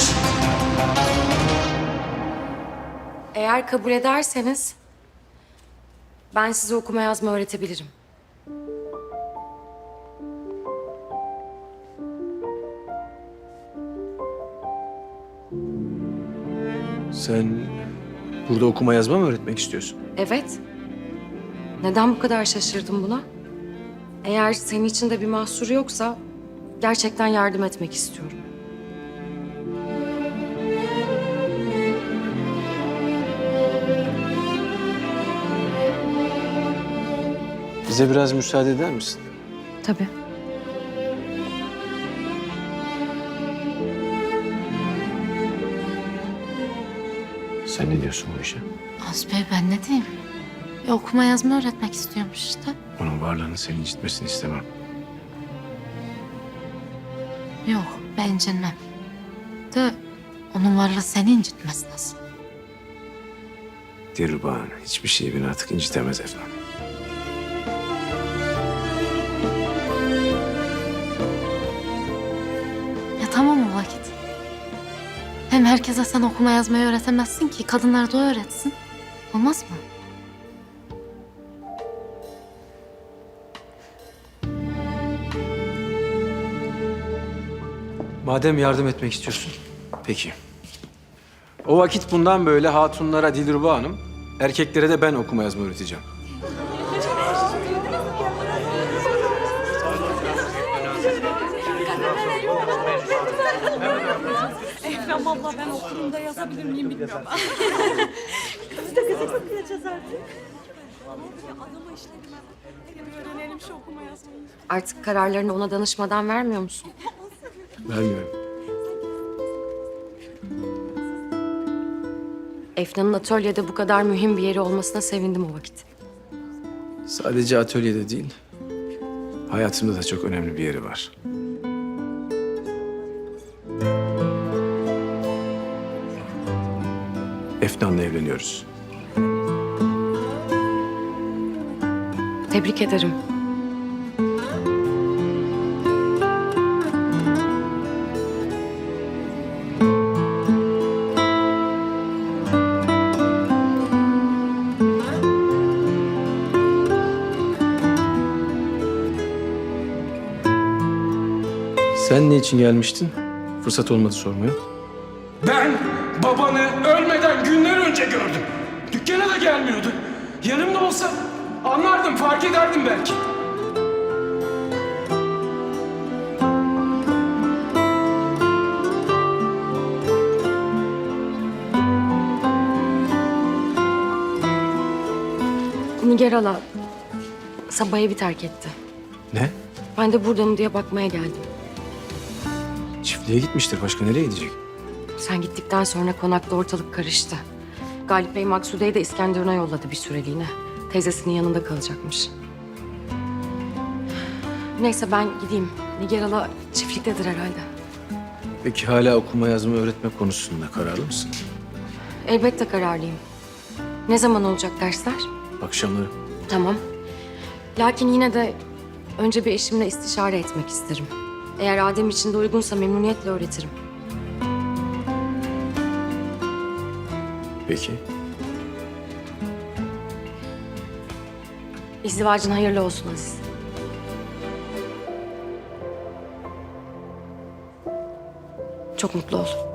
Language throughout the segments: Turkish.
musunuz? Eğer kabul ederseniz ben size okuma yazma öğretebilirim. Sen burada okuma yazma mı öğretmek istiyorsun? Evet. Neden bu kadar şaşırdım buna? Eğer senin için de bir mahsur yoksa gerçekten yardım etmek istiyorum. Bize biraz müsaade eder misin? Tabii. Sen ne diyorsun bu işe? Az Bey ben ne diyeyim? E, okuma yazma öğretmek istiyormuş işte. Onun varlığını senin incitmesini istemem. Yok ben incinmem. De onun varlığı seni incitmez nasıl? Dilruba hiçbir şey beni artık incitemez efendim. Herkese sen okuma yazmayı öğretemezsin ki. Kadınlara da o öğretsin. Olmaz mı? Madem yardım etmek istiyorsun. Peki. O vakit bundan böyle hatunlara Dilruba Hanım, erkeklere de ben okuma yazma öğreteceğim. Ekrem abla ben okulumda yazabilir miyim bilmiyorum. Adama işledim Hadi öğrenelim şu okuma yazmayı. Artık kararlarını ona danışmadan vermiyor musun? Vermiyorum. Efna'nın atölyede bu kadar mühim bir yeri olmasına sevindim o vakit. Sadece atölyede değil, hayatımda da çok önemli bir yeri var. Efnan'la evleniyoruz. Tebrik ederim. Sen ne için gelmiştin? Fırsat olmadı sormaya. Yanımda olsa anlardım, fark ederdim belki. Nigar Hala sabah evi terk etti. Ne? Ben de burada mı diye bakmaya geldim. Çiftliğe gitmiştir. Başka nereye gidecek? Sen gittikten sonra konakta ortalık karıştı. Galip Bey Maksude'yi de İskenderun'a yolladı bir süreliğine. Teyzesinin yanında kalacakmış. Neyse ben gideyim. Nigar Hala çiftliktedir herhalde. Peki hala okuma yazma öğretme konusunda kararlı mısın? Elbette kararlıyım. Ne zaman olacak dersler? Akşamları. Tamam. Lakin yine de önce bir eşimle istişare etmek isterim. Eğer Adem için de uygunsa memnuniyetle öğretirim. Peki. İzdivacın hayırlı olsun Aziz. Çok mutlu ol.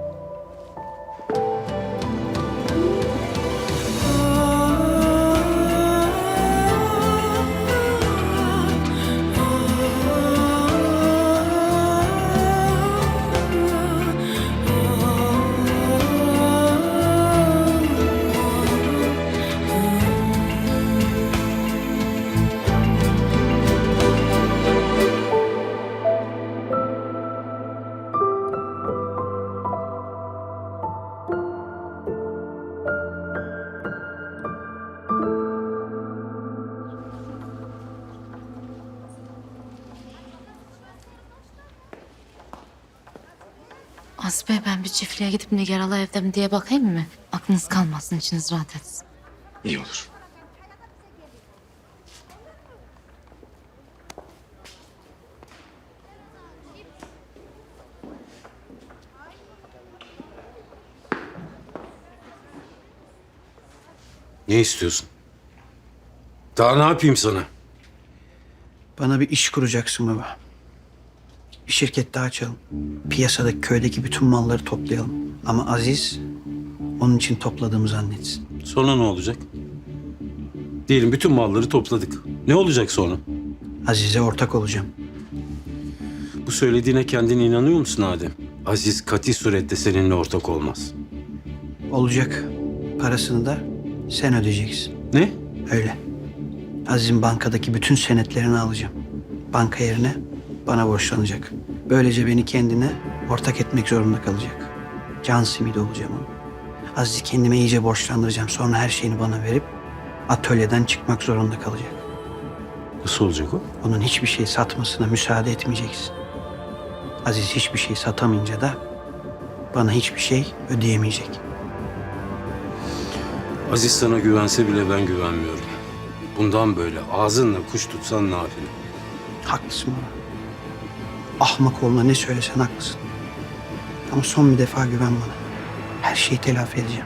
Az Bey ben bir çiftliğe gidip Nigar Hala evde mi diye bakayım mı? Aklınız kalmasın, içiniz rahat etsin. İyi olur. Ne istiyorsun? Daha ne yapayım sana? Bana bir iş kuracaksın baba. Bir şirket daha açalım. Piyasadaki köydeki bütün malları toplayalım. Ama Aziz onun için topladığımı zannetsin. Sonra ne olacak? Diyelim bütün malları topladık. Ne olacak sonra? Aziz'e ortak olacağım. Bu söylediğine kendine inanıyor musun Adem? Aziz kati surette seninle ortak olmaz. Olacak. Parasını da sen ödeyeceksin. Ne? Öyle. Aziz'in bankadaki bütün senetlerini alacağım. Banka yerine bana borçlanacak. Böylece beni kendine ortak etmek zorunda kalacak. Can simidi olacağım onun. Aziz'i kendime iyice borçlandıracağım. Sonra her şeyini bana verip atölyeden çıkmak zorunda kalacak. Nasıl olacak o? Onun hiçbir şey satmasına müsaade etmeyeceksin. Aziz hiçbir şey satamayınca da bana hiçbir şey ödeyemeyecek. Aziz sana güvense bile ben güvenmiyorum. Bundan böyle ağzınla kuş tutsan ne yapayım? Haklısın baba. Ahmak olma ne söylesen haklısın. Ama son bir defa güven bana. Her şeyi telafi edeceğim.